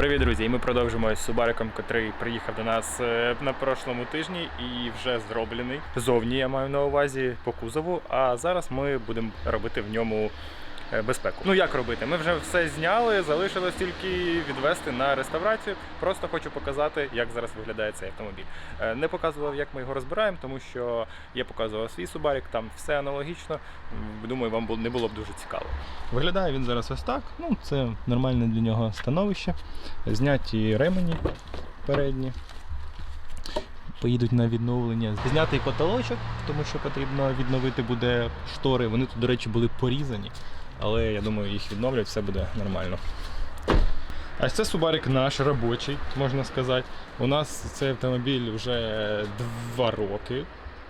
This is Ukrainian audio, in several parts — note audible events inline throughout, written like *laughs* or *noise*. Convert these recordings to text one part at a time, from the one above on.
Привіт, друзі! Ми продовжимо з Субариком, котрий приїхав до нас е, на прошлому тижні і вже зроблений. Зовні я маю на увазі по кузову. А зараз ми будемо робити в ньому безпеку. Ну як робити? Ми вже все зняли, залишилось тільки відвести на реставрацію. Просто хочу показати, як зараз виглядає цей автомобіль. Е, Не показував, як ми його розбираємо, тому що я показував свій Субарик, там все аналогічно. Думаю, вам не було б дуже цікаво. Виглядає він зараз ось так. Ну, це нормальне для нього становище. Зняті ремені передні. Поїдуть на відновлення. Знятий потолочок, тому що потрібно відновити буде штори. Вони тут, до речі, були порізані, але я думаю, їх відновлять, все буде нормально. А це Субарик наш робочий, можна сказати. У нас цей автомобіль вже два роки,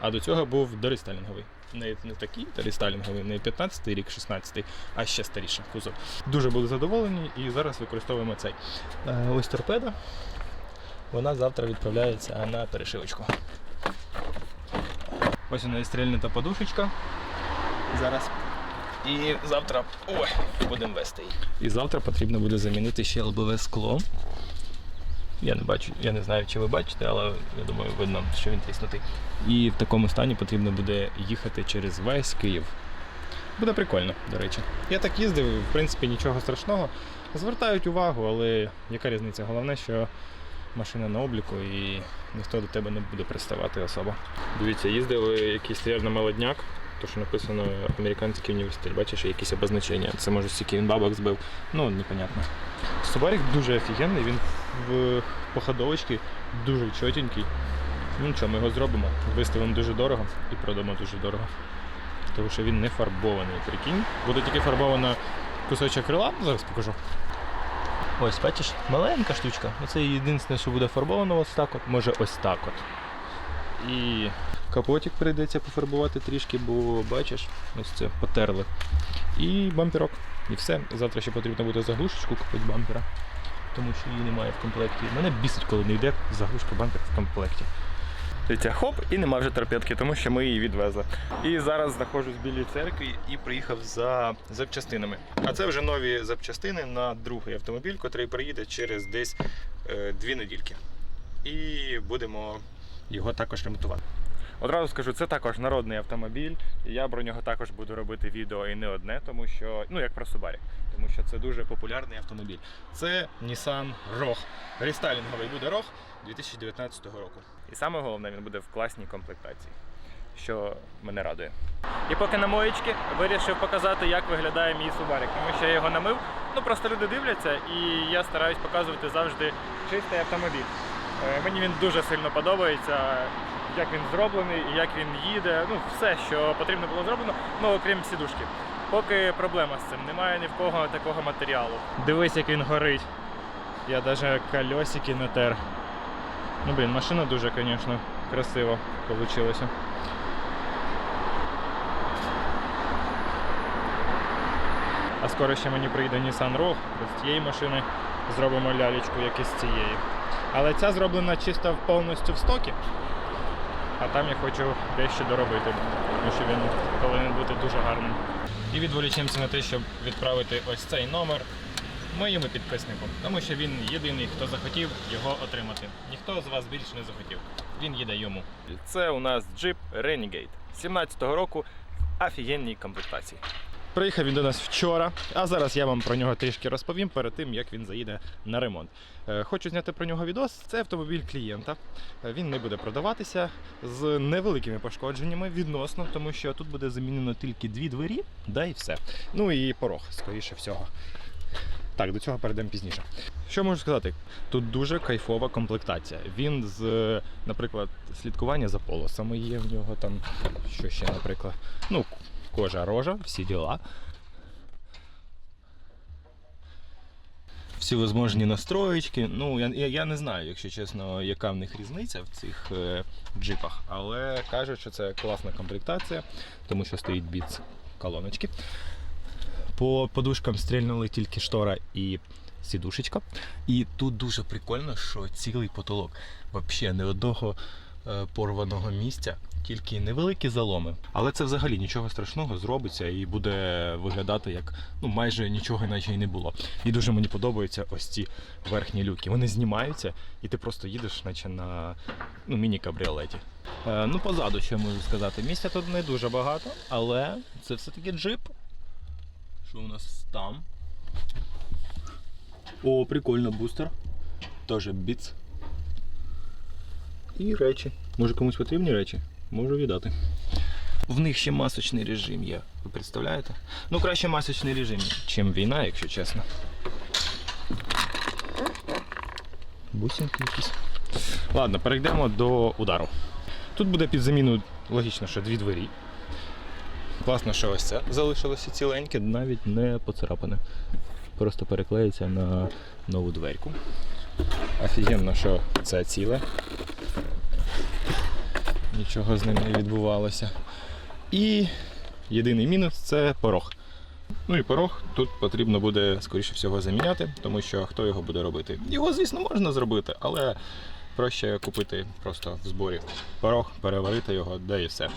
а до цього був дорестайлінговий. Не, не такий дорестайлінговий, не 15-й рік, 16-й, а ще старіше кузов. Дуже були задоволені і зараз використовуємо цей. Е, Ось торпеда. Вона завтра відправляється на перешивочку. Ось у неї стрільнита подушечка. Зараз. І завтра ой, будемо вести її. І завтра потрібно буде замінити ще лобове скло. Я не бачу, я не знаю, чи ви бачите, але я думаю, видно, що він тріснутий. І в такому стані потрібно буде їхати через весь Київ. Буде прикольно, до речі. Я так їздив, в принципі, нічого страшного. Звертають увагу, але яка різниця? Головне, що машина на обліку і ніхто до тебе не буде приставати особо. Дивіться, їздили якийсь трєрно молодняк, то що написано американський університет. Бачиш, якісь обозначення. Це може стільки він бабок збив. Ну, непонятно. Субарик дуже офігенний, він в походовочці дуже чотенький. Ну нічого, ми його зробимо. Виставимо дуже дорого і продамо дуже дорого. Тому що він не фарбований, прикинь. Буде тільки фарбована кусочок крила, зараз покажу. Ось, бачиш, маленька штучка. Оце єдине, що буде фарбовано ось так от, може ось так от. І капотик прийдеться пофарбувати трішки, бо бачиш, ось це потерли. І бамперок. І все. Завтра ще потрібно буде заглушечку купити бампера, тому що її немає в комплекті. Мене бісить, коли не йде заглушка бампер в комплекті. Дивіться, хоп, і нема вже торпедки, тому що ми її відвезли. І зараз знаходжусь в білій церкві і приїхав за запчастинами. А це вже нові запчастини на другий автомобіль, який приїде через десь е, дві недільки. І будемо його також ремонтувати. Одразу скажу, це також народний автомобіль. Я про нього також буду робити відео і не одне, тому що, ну як про Subaru, тому що це дуже популярний автомобіль. Це Nissan Rogue. Рестайлінговий буде Rogue 2019 року. І саме головне, він буде в класній комплектації, що мене радує. І поки на моєчки вирішив показати, як виглядає мій Subaru, тому що я його намив. Ну просто люди дивляться, і я стараюсь показувати завжди чистий автомобіль. Е, Мені він дуже сильно подобається, як він зроблений, як він їде. Ну, все, що потрібно було зроблено, ну окрім сідушки. Поки проблема з цим, немає ні в кого такого матеріалу. Дивись, як він горить. Я навіть кольосики натер. Ну, блін, машина дуже, звісно, красиво вийшло. А скоро ще мені прийде Nissan Rogue, з цієї машини зробимо лялечку, як і з цієї. Але ця зроблена чисто повністю в стокі. А там я хочу дещо доробити, тому що він повинен бути дуже гарним. І відволічемося на те, щоб відправити ось цей номер моєму підписнику, тому що він єдиний, хто захотів його отримати. Ніхто з вас більше не захотів. Він їде йому. Це у нас Jeep Renegade 17-го року в офігенній комплектації. Приїхав він до нас вчора, а зараз я вам про нього трішки розповім перед тим, як він заїде на ремонт. Е, Хочу зняти про нього відос. Це автомобіль клієнта. Е, Він не буде продаватися з невеликими пошкодженнями відносно, тому що тут буде замінено тільки дві двері, да і все. Ну і порог, скоріше всього. Так, до цього перейдемо пізніше. Що можу сказати? Тут дуже кайфова комплектація. Він з, наприклад, слідкування за полосами є в нього там. Що ще, наприклад? Ну, кожа рожа, всі діла. Всі возможні настроєчки. Ну, я, я, не знаю, якщо чесно, яка в них різниця в цих е, джипах, але кажуть, що це класна комплектація, тому що стоїть біц колоночки. По подушкам стрільнули тільки штора і сідушечка. І тут дуже прикольно, що цілий потолок. Взагалі, не одного е, порваного місця, тільки невеликі заломи. Але це взагалі нічого страшного зробиться і буде виглядати як ну майже нічого наче й не було. І дуже мені подобаються ось ці верхні люки. Вони знімаються, і ти просто їдеш, наче на ну, міні-кабріолеті. Е, ну, позаду, що я можу сказати. Місця тут не дуже багато, але це все-таки джип. Що у нас там? О, прикольно, бустер. Тоже біц. І речі. Може комусь потрібні речі? Можу віддати. В них ще масочний режим є. Ви представляєте? Ну, краще масочний режим, чим війна, якщо чесно. Бусинки якісь. Ладно, перейдемо до удару. Тут буде під заміну, логічно, що дві двері. Класно, що ось це залишилося ціленьке, навіть не поцарапане. Просто переклеїться на нову дверку. Офігенно, що це ціле. Нічого з ним не відбувалося. І єдиний мінус це порог. Ну і порог тут потрібно буде, скоріше всього, заміняти, тому що хто його буде робити? Його, звісно, можна зробити, але проще купити просто в зборі порог, переварити його, де і все.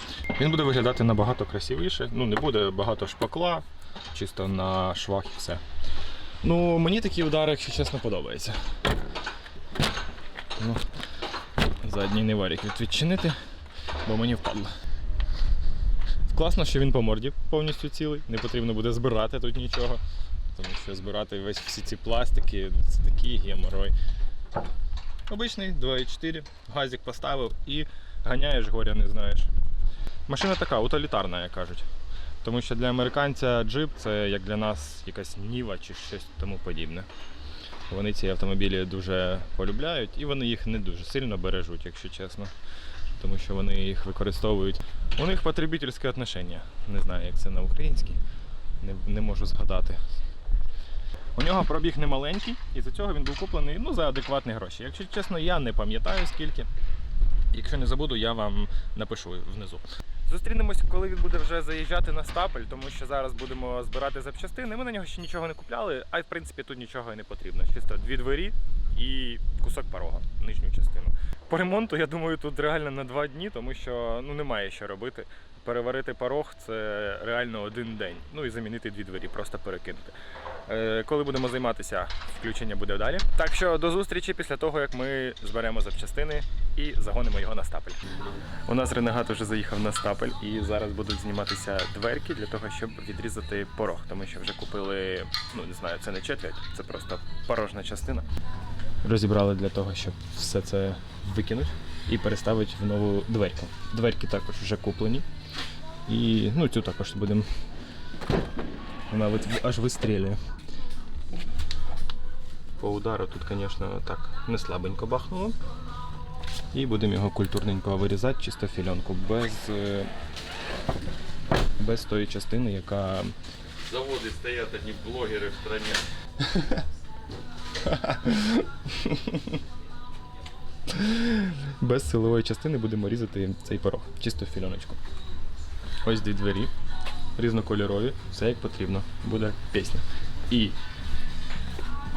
Він буде виглядати набагато красивіше. Ну, не буде багато шпакла, чисто на швах і все. Ну, мені такі удари, якщо чесно, подобаються. Ну, задній не варік відчинити, бо мені впадло. Класно, що він по морді повністю цілий, не потрібно буде збирати тут нічого. Тому що збирати весь всі ці пластики це такий геморой. Обичний 2,4, газик поставив і ганяєш горя не знаєш. Машина така, утилітарна, як кажуть. Тому що для американця джип це як для нас якась ніва чи щось тому подібне. Вони ці автомобілі дуже полюбляють і вони їх не дуже сильно бережуть, якщо чесно. Тому що вони їх використовують. У них потребительське отношення. Не знаю, як це на українській. Не, не можу згадати. У нього пробіг не маленький, і за цього він був куплений ну, за адекватні гроші. Якщо чесно, я не пам'ятаю скільки. Якщо не забуду, я вам напишу внизу. Зустрінемось, коли він буде вже заїжджати на стапель, тому що зараз будемо збирати запчастини. Ми на нього ще нічого не купляли, а в принципі тут нічого і не потрібно. Чисто дві двері і кусок порога, нижню частину. По ремонту, я думаю, тут реально на два дні, тому що ну немає що робити. Переварити порог це реально один день. Ну і замінити дві двері, просто перекинути. Е, коли будемо займатися, включення буде далі. Так що до зустрічі після того, як ми зберемо запчастини і загонимо його на стапель. У нас ренегат вже заїхав на стапель і зараз будуть зніматися дверки для того, щоб відрізати порог, тому що вже купили, ну не знаю, це не четверть, це просто порожна частина. Розібрали для того, щоб все це викинути і переставити в нову дверку. Дверки також вже куплені. І ну, цю також будемо. Вона аж вистрілює. По удару тут, звісно, так не слабенько бахнуло. І будемо його культурненько вирізати, чисто фільонку, без, е, без тої частини, яка. Заводы стоят одни блогеры в стране. *laughs* *laughs* Без силової частини будемо різати цей порог, чисто фільоночку. Ось дві двері, різнокольорові, все як потрібно. Буде пісня. І.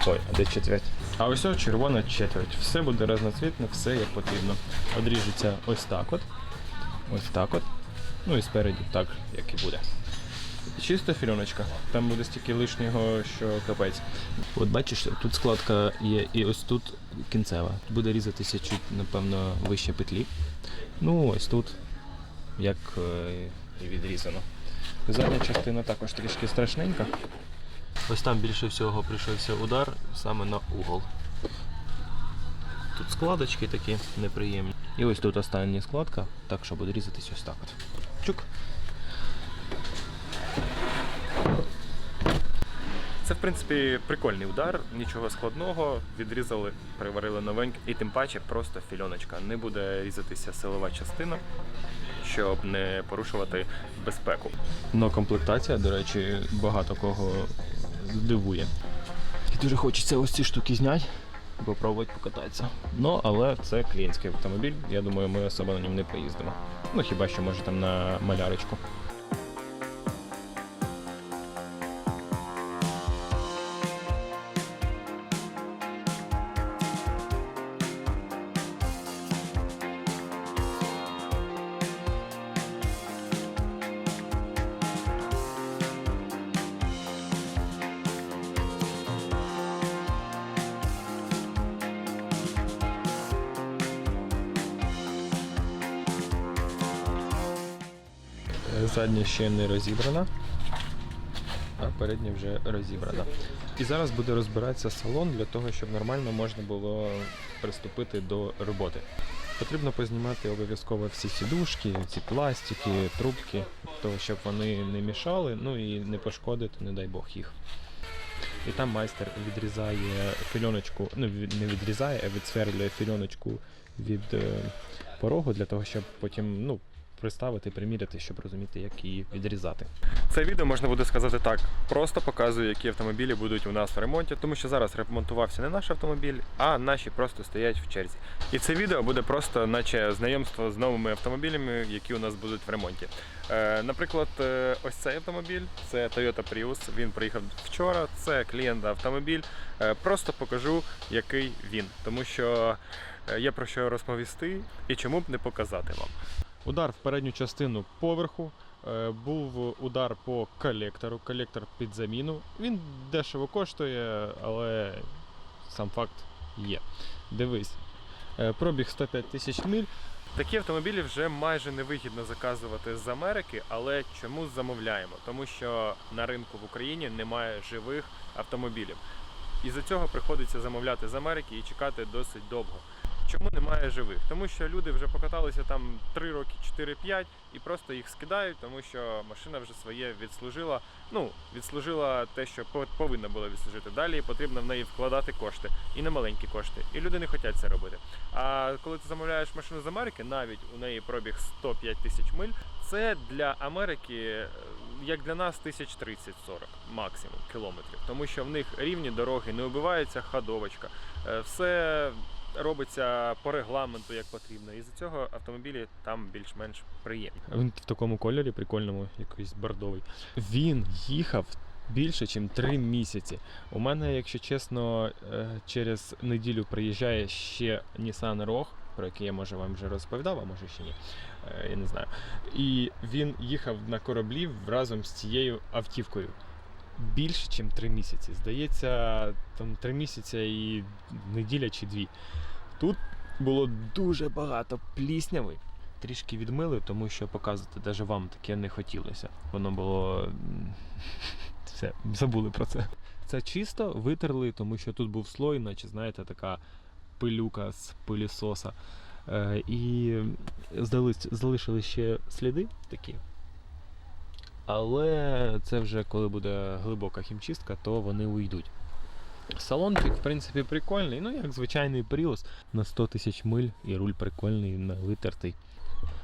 Ой, а де четверть? А ось о, червона четверть. Все буде разноцвітне, все як потрібно. Одріжеться ось так от. Ось так от. Ну і спереді так, як і буде. Чисто фільоночка. Там буде стільки лишнього, що капець. От бачиш, тут складка є і ось тут кінцева. Буде різатися чуть, напевно, вище петлі. Ну, ось тут, як е, і відрізано. Задня частина також трішки страшненька. Ось там більше всього прийшовся удар саме на угол. Тут складочки такі неприємні. І ось тут остання складка, так що буде різатись ось так от. Чук. Це, в принципі, прикольний удар, нічого складного. Відрізали, переварили новеньке, і тим паче просто фільоночка. Не буде різатися силова частина, щоб не порушувати безпеку. Но комплектація, до речі, багато кого здивує. І дуже хочеться ось ці штуки зняти, попробувати покататися. Ну, але це клієнтський автомобіль. Я думаю, ми особо на ньому не поїздимо. Ну хіба що може там на малярочку. Задня ще не розібрана, а передня вже розібрана. І зараз буде розбиратися салон для того, щоб нормально можна було приступити до роботи. Потрібно познімати обов'язково всі сідушки, ці пластики, трубки, того, щоб вони не мішали, ну і не пошкодити, не дай Бог їх. І там майстер відрізає фільоночку, ну не відрізає, а відсверлює фільоночку від е, порогу для того, щоб потім ну, приставити, приміряти, щоб розуміти, як її відрізати. Це відео можна буде сказати так. Просто показую, які автомобілі будуть у нас в ремонті, тому що зараз ремонтувався не наш автомобіль, а наші просто стоять в черзі. І це відео буде просто, наче знайомство з новими автомобілями, які у нас будуть в ремонті. Е, наприклад, е, ось цей автомобіль це Toyota Prius. Він приїхав вчора. Це клієнта автомобіль. Е, просто покажу, який він, тому що є про що розповісти і чому б не показати вам. Удар в передню частину поверху. е, Був удар по колектору, колектор під заміну. Він дешево коштує, але сам факт є. Дивись, е, пробіг 105 тисяч миль. Такі автомобілі вже майже невигідно заказувати з Америки, але чому замовляємо? Тому що на ринку в Україні немає живих автомобілів. І за цього приходиться замовляти з Америки і чекати досить довго. Чому немає живих? Тому що люди вже покаталися там 3 роки, 4-5 і просто їх скидають, тому що машина вже своє відслужила. Ну, відслужила те, що по- повинна була відслужити. Далі потрібно в неї вкладати кошти і не маленькі кошти. І люди не хочуть це робити. А коли ти замовляєш машину з Америки, навіть у неї пробіг 105 тисяч миль, це для Америки, е, як для нас, 1030-40 максимум кілометрів. Тому що в них рівні дороги, не убивається ходовочка, е, все робиться по регламенту як потрібно. І з цього автомобілі там більш-менш приємні. Він в такому кольорі, прикольному, якийсь бордовий. Він їхав. Більше, ніж три місяці. У мене, якщо чесно, е, через неділю приїжджає ще Nissan Rogue, про який я може вам вже розповідав, а може ще ні. Е, Я не знаю. І він їхав на кораблі разом з цією автівкою. Більше, ніж три місяці. Здається, там три місяці і неділя чи дві. Тут було дуже багато плісняви. Трішки відмили, тому що показувати навіть вам таке не хотілося. Воно було. *laughs* Все, забули про це. Це чисто витерли, тому що тут був слой, наче, знаєте, така пилюка з пилісоса. Е, і здались, залишили ще сліди такі. Але це вже коли буде глибока хімчистка, то вони уйдуть. Салончик, в принципі, прикольний, ну як звичайний Prius на 100 тисяч миль і руль прикольний, витертий.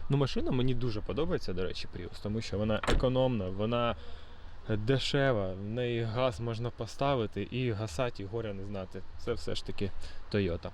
Ну, машина мені дуже подобається, до речі, Prius, тому що вона економна, вона дешева, в неї газ можна поставити і гасати, і горя не знати. Це все ж таки Toyota.